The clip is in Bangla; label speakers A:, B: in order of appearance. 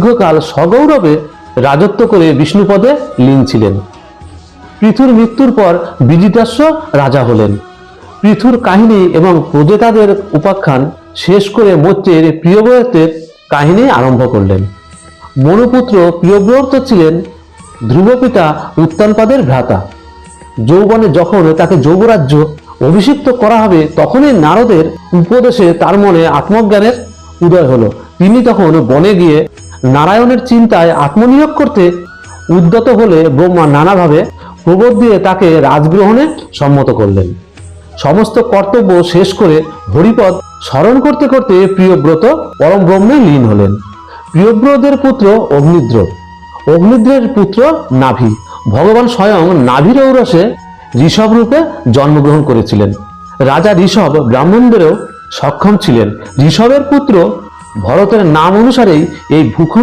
A: দীর্ঘকাল সগৌরবে রাজত্ব করে বিষ্ণুপদে লীন ছিলেন পৃথুর মৃত্যুর পর বিজিতাস্য রাজা হলেন। পৃথুর কাহিনী এবং প্রজেতাদের উপাখ্যান শেষ করে মৈত্রের প্রিয়ব্রতের কাহিনী আরম্ভ করলেন। মনুপুত্র প্রিয়ব্রত ছিলেন ধ্রুবপিতা উত্তানপাদের ভ্রাতা। যৌবনে যখন তাকে যৌবরাজ্য অভিষিক্ত করা হবে, তখনই নারদের উপদেশে তার মনে আত্মজ্ঞানের উদয় হলো। তিনি তখন বনে গিয়ে নারায়ণের চিন্তায় আত্মনিয়োগ করতে উদ্যত হলে ব্রহ্মা নানাভাবে প্রবোধ দিয়ে তাকে রাজগ্রহণে সম্মত করলেন। সমস্ত কর্তব্য শেষ করে হরিপদ স্মরণ করতে করতে প্রিয়ব্রত পরম ব্রহ্মে লীন হলেন। প্রিয়ব্রতের পুত্র অগ্নিদ্র। অগ্নিদ্রের পুত্র নাভি। ভগবান স্বয়ং নাভির ঔরসে ঋষভ রূপে জন্মগ্রহণ করেছিলেন। রাজা ঋষভ ব্রাহ্মণদেরও সক্ষম ছিলেন। ঋষভের পুত্র ভরতের নাম অনুসারেই এই ভূখণ্ড